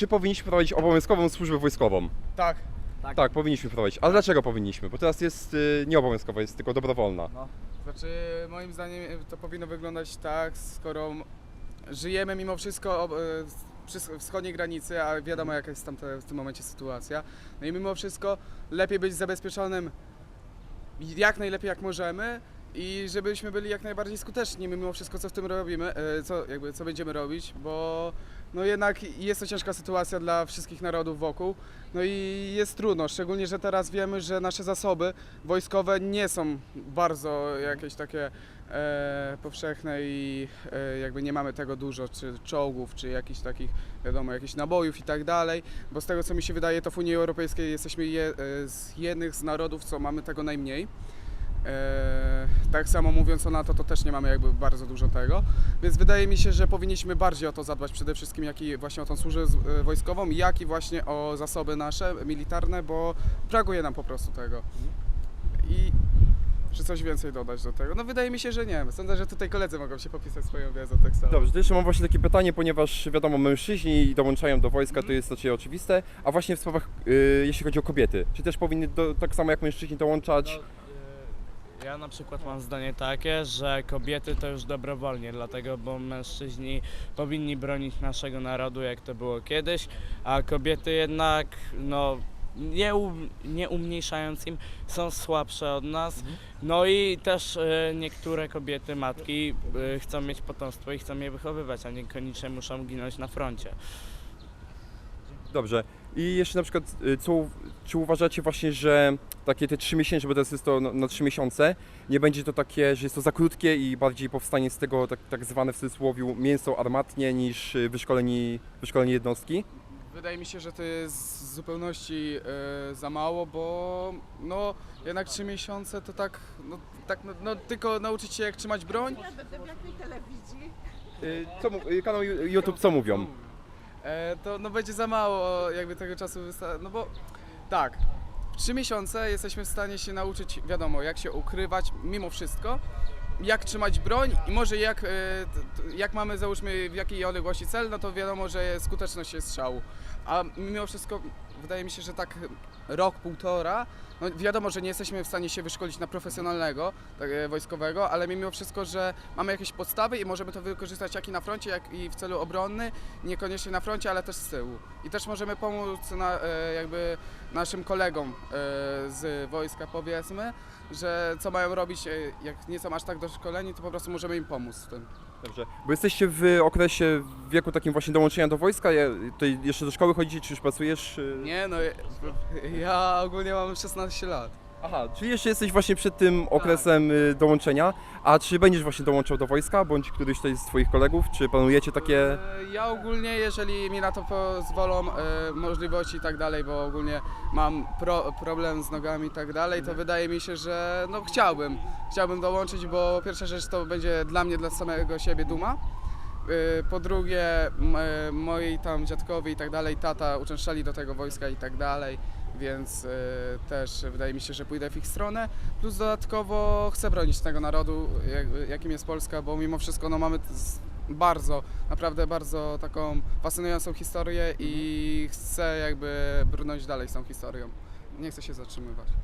Czy powinniśmy prowadzić obowiązkową służbę wojskową? Tak. Tak, powinniśmy prowadzić. Ale dlaczego powinniśmy? Bo teraz jest y, nieobowiązkowa, jest tylko dobrowolna. Znaczy, moim zdaniem to powinno wyglądać tak, skoro żyjemy mimo wszystko ob- e, przy wschodniej granicy, a wiadomo jaka jest tam te, w tym momencie sytuacja. No i mimo wszystko lepiej być zabezpieczonym jak najlepiej jak możemy i żebyśmy byli jak najbardziej skuteczni mimo wszystko co w tym robimy, e, co, jakby, co będziemy robić, bo no jednak jest to ciężka sytuacja dla wszystkich narodów wokół. No i jest trudno, szczególnie, że teraz wiemy, że nasze zasoby wojskowe nie są bardzo jakieś takie e, powszechne i e, jakby nie mamy tego dużo, czy czołgów, czy jakichś takich, wiadomo, jakichś nabojów i tak dalej, bo z tego co mi się wydaje, to w Unii Europejskiej jesteśmy je, e, z jednych z narodów, co mamy tego najmniej. E, tak samo mówiąc o NATO, to też nie mamy jakby bardzo dużo tego, więc wydaje mi się, że powinniśmy bardziej o to zadbać przede wszystkim, jak i właśnie o tą służbę e, wojskową, jak i właśnie o zasoby nasze militarne, bo brakuje nam po prostu tego. I czy coś więcej dodać do tego? No wydaje mi się, że nie. Sądzę, że tutaj koledzy mogą się popisać swoją wiedzą tak samo. Dobrze, to jeszcze mam właśnie takie pytanie, ponieważ wiadomo, mężczyźni dołączają do wojska, to jest raczej oczywiste, a właśnie w sprawach, y, jeśli chodzi o kobiety, czy też powinny do, tak samo jak mężczyźni dołączać? No, ja na przykład mam zdanie takie, że kobiety to już dobrowolnie, dlatego bo mężczyźni powinni bronić naszego narodu, jak to było kiedyś, a kobiety jednak, no, nie, nie umniejszając im, są słabsze od nas. No i też y, niektóre kobiety, matki y, chcą mieć potomstwo i chcą je wychowywać, a niekoniecznie muszą ginąć na froncie. Dobrze. I jeszcze na przykład, y, co, czy uważacie właśnie, że takie te trzy miesiące, bo teraz jest to na, na trzy miesiące, nie będzie to takie, że jest to za krótkie i bardziej powstanie z tego tak, tak zwane w cudzysłowie mięso armatnie niż y, wyszkoleni, wyszkoleni jednostki? Wydaje mi się, że to jest w zupełności e, za mało, bo no jednak trzy miesiące to tak, no, tak no, no, tylko nauczyć się jak trzymać broń. Ja będę w jakiej telewizji? Y, Co, mu- y, kanał Ju- YouTube co mówią? E, to no będzie za mało jakby tego czasu wysta- no bo tak, w trzy miesiące jesteśmy w stanie się nauczyć, wiadomo, jak się ukrywać mimo wszystko, jak trzymać broń i może jak, e, jak mamy załóżmy w jakiej odległości cel, no to wiadomo, że skuteczność jest strzału. A mimo wszystko wydaje mi się, że tak rok, półtora, no wiadomo, że nie jesteśmy w stanie się wyszkolić na profesjonalnego tak, e, wojskowego, ale mimo wszystko, że mamy jakieś podstawy i możemy to wykorzystać jak i na froncie, jak i w celu obronny, niekoniecznie na froncie, ale też z tyłu. I też możemy pomóc na, e, jakby naszym kolegom e, z wojska powiedzmy, że co mają robić, jak nie są aż tak doszkoleni, to po prostu możemy im pomóc w tym. Dobrze. Bo jesteście w okresie wieku takim właśnie dołączenia do wojska, tutaj jeszcze do szkoły chodzicie, czy już pracujesz? y? Nie no, ja- ja ogólnie mam 16 lat. Aha, czyli jeszcze jesteś właśnie przed tym okresem y, dołączenia, a czy będziesz właśnie dołączał do wojska, bądź któryś tutaj z twoich kolegów, czy planujecie takie... E, Ja ogólnie, jeżeli mi na to pozwolą e, możliwości i tak dalej, bo ogólnie mam pro, problem z nogami i tak dalej, to wydaje mi się, że no chciałbym, chciałbym dołączyć, bo pierwsza rzecz to będzie dla mnie, dla samego siebie duma. E, Po drugie, m, e, moi tam dziadkowie i tak dalej, tata uczęszczali do tego wojska i tak dalej, więc e, też wydaje mi się, że pójdę w ich stronę. Plus dodatkowo chcę bronić tego narodu, jak, jakim jest Polska, bo mimo wszystko no, mamy bardzo, naprawdę bardzo taką fascynującą historię i chcę jakby brnąć dalej z tą historią. Nie chcę się zatrzymywać.